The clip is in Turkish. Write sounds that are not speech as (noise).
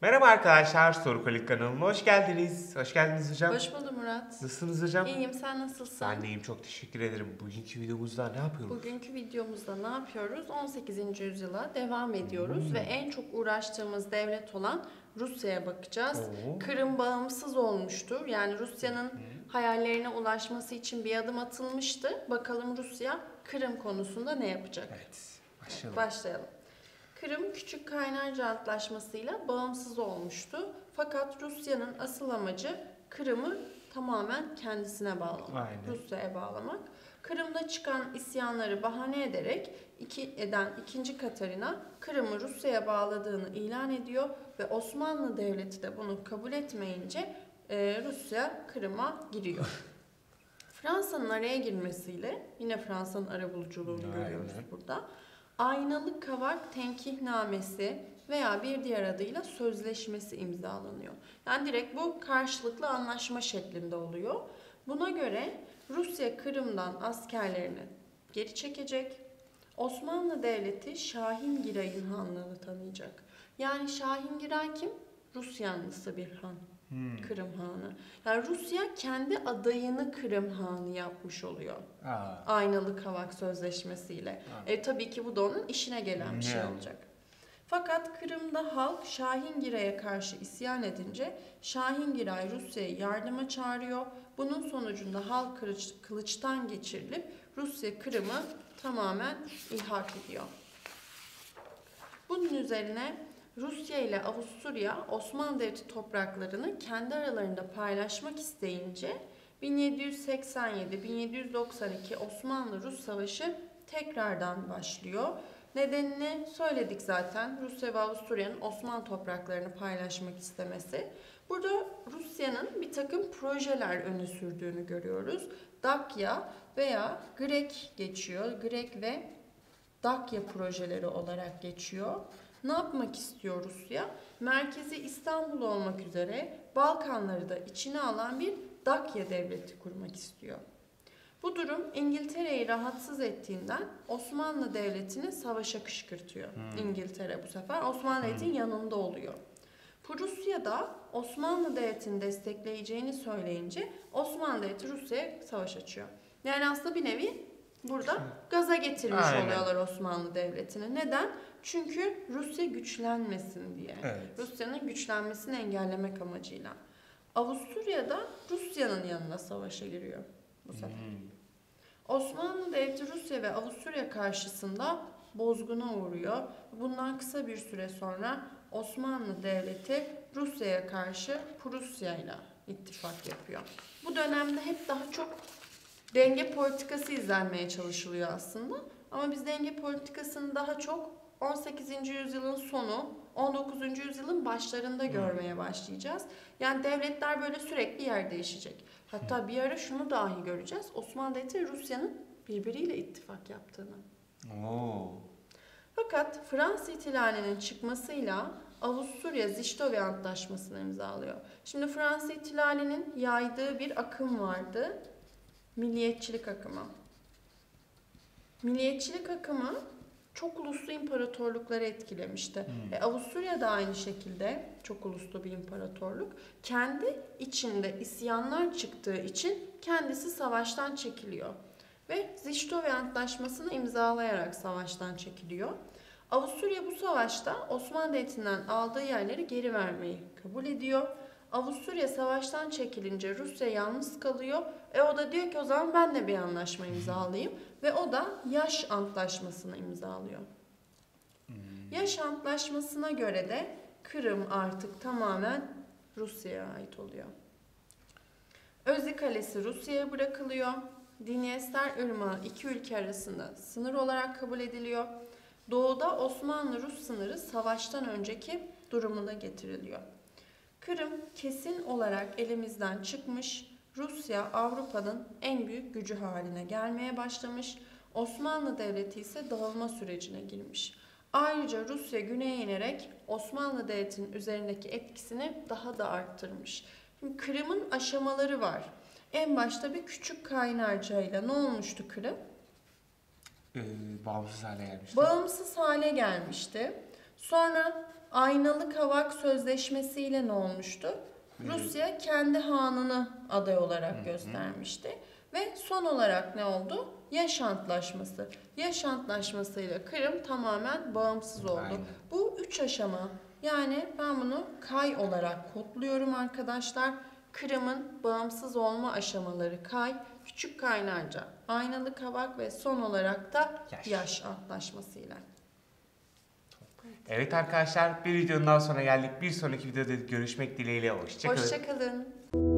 Merhaba arkadaşlar, Soru Kolik kanalına hoş geldiniz. Hoş geldiniz hocam. Hoş buldum Murat. Nasılsınız hocam? İyiyim, sen nasılsın? Ben de iyiyim, çok teşekkür ederim. Bugünkü videomuzda ne yapıyoruz? Bugünkü videomuzda ne yapıyoruz? 18. yüzyıla devam ediyoruz Hmm. ve en çok uğraştığımız devlet olan Rusya'ya bakacağız. Oo. Kırım bağımsız olmuştur. Yani Rusya'nın hayallerine ulaşması için bir adım atılmıştı. Bakalım Rusya Kırım konusunda ne yapacak? Evet, başlayalım. Başlayalım. Kırım Küçük Kaynarca Antlaşması'yla bağımsız olmuştu. Fakat Rusya'nın asıl amacı Kırım'ı tamamen kendisine bağlamak. Aynen. Rusya'ya bağlamak. Kırım'da çıkan isyanları bahane ederek iki eden ikinci Katarina Kırım'ı Rusya'ya bağladığını ilan ediyor ve Osmanlı Devleti de bunu kabul etmeyince e, Rusya Kırım'a giriyor. (laughs) Fransa'nın araya girmesiyle yine Fransa'nın arabuluculuğunu görüyoruz burada. Aynalı Kavak Tenkihnamesi veya bir diğer adıyla sözleşmesi imzalanıyor. Yani direkt bu karşılıklı anlaşma şeklinde oluyor. Buna göre Rusya Kırım'dan askerlerini geri çekecek. Osmanlı Devleti Şahingiray'ın hanlığını tanıyacak. Yani Şahingiray kim? Rus yanlısı bir han. Hmm. Kırım Hanı. Yani Rusya kendi adayını Kırım Hanı yapmış oluyor. Aa, Aynalı Kavak Sözleşmesi'yle. E, tabii ki bu da onun işine gelen bir şey Yani. olacak. Fakat Kırım'da halk Şahingiray'a karşı isyan edince Şahingiray Rusya'yı yardıma çağırıyor. Bunun sonucunda halk kılıç, kılıçtan geçirilip Rusya Kırım'ı tamamen ilhak ediyor. Bunun üzerine Rusya ile Avusturya Osmanlı Devleti topraklarını kendi aralarında paylaşmak isteyince 1787-1792 Osmanlı-Rus Savaşı tekrardan başlıyor. Nedenini söyledik zaten. Rusya ve Avusturya'nın Osmanlı topraklarını paylaşmak istemesi. Burada Rusya'nın bir takım projeler öne sürdüğünü görüyoruz. Dakya veya Grek geçiyor. Grek ve Dakya projeleri olarak geçiyor. Ne yapmak istiyor Rusya? Merkezi İstanbul olmak üzere Balkanları da içine alan bir Dakya devleti kurmak istiyor. Bu durum İngiltere'yi rahatsız ettiğinden Osmanlı Devleti'ni savaşa kışkırtıyor. İngiltere bu sefer Osmanlı Devleti'nin yanında oluyor. Prusya da Osmanlı Devleti'ni destekleyeceğini söyleyince Osmanlı Devleti Rusya'ya savaş açıyor. Yani aslında bir nevi burada gaza getirmiş Aynen. oluyorlar Osmanlı Devleti'ni. Neden? Çünkü Rusya güçlenmesin diye. evet. Rusya'nın güçlenmesini engellemek amacıyla. Avusturya da Rusya'nın yanına savaşa giriyor bu sefer. Hmm. Osmanlı Devleti Rusya ve Avusturya karşısında bozguna uğruyor. Bundan kısa bir süre sonra Osmanlı Devleti Rusya'ya karşı Prusya ile ittifak yapıyor. Bu dönemde hep daha çok denge politikası izlenmeye çalışılıyor aslında. Ama biz denge politikasını daha çok 18. yüzyılın sonu, 19. yüzyılın başlarında görmeye başlayacağız. Yani devletler böyle sürekli yer değişecek. Hatta bir ara şunu dahi göreceğiz. Osmanlı Devleti Rusya'nın birbiriyle ittifak yaptığını. Oo. Fakat Fransız ihtilalinin çıkmasıyla Avusturya Ziştove Antlaşması'nı imzalıyor. Şimdi Fransız ihtilalinin yaydığı bir akım vardı. Milliyetçilik akımı. Milliyetçilik akımı çok uluslu imparatorlukları etkilemişti. Hmm. E, Avusturya da aynı şekilde çok uluslu bir imparatorluk. Kendi içinde isyanlar çıktığı için kendisi savaştan çekiliyor. Ve Ziştove Antlaşması'nı imzalayarak savaştan çekiliyor. Avusturya bu savaşta Osmanlı Devleti'nden aldığı yerleri geri vermeyi kabul ediyor. Avusturya savaştan çekilince Rusya yalnız kalıyor. E o da diyor ki o zaman ben de bir anlaşma imzalayayım. Ve o da Yaş Antlaşması'nı imzalıyor. Yaş Antlaşması'na göre de Kırım artık tamamen Rusya'ya ait oluyor. Özli Kalesi Rusya'ya bırakılıyor. Dinyester Irmağı iki ülke arasında sınır olarak kabul ediliyor. Doğuda Osmanlı-Rus sınırı savaştan önceki durumuna getiriliyor. Kırım kesin olarak elimizden çıkmış, Rusya Avrupa'nın en büyük gücü haline gelmeye başlamış, Osmanlı Devleti ise dağılma sürecine girmiş. Ayrıca Rusya güneye inerek Osmanlı Devleti'nin üzerindeki etkisini daha da arttırmış. Şimdi Kırım'ın aşamaları var. En başta bir küçük kaynarcayla ne olmuştu Kırım? Ee, bağımsız hale gelmişti. Bağımsız hale gelmişti. Sonra Aynalı Kavak Sözleşmesi ile ne olmuştu? Rusya kendi hanını aday olarak göstermişti. Ve son olarak ne oldu? Yaş Antlaşması. Yaş Antlaşması ile Kırım tamamen bağımsız oldu. Aynen. Bu üç aşama. Yani ben bunu kay olarak kodluyorum arkadaşlar. Kırım'ın bağımsız olma aşamaları kay, Küçük Kaynarca, Aynalı Kavak ve son olarak da Yaş. Yaş Antlaşması'yla. Evet arkadaşlar bir videonun daha sonra geldik. Bir sonraki videoda görüşmek dileğiyle. Hoşçakalın. Hoşçakalın.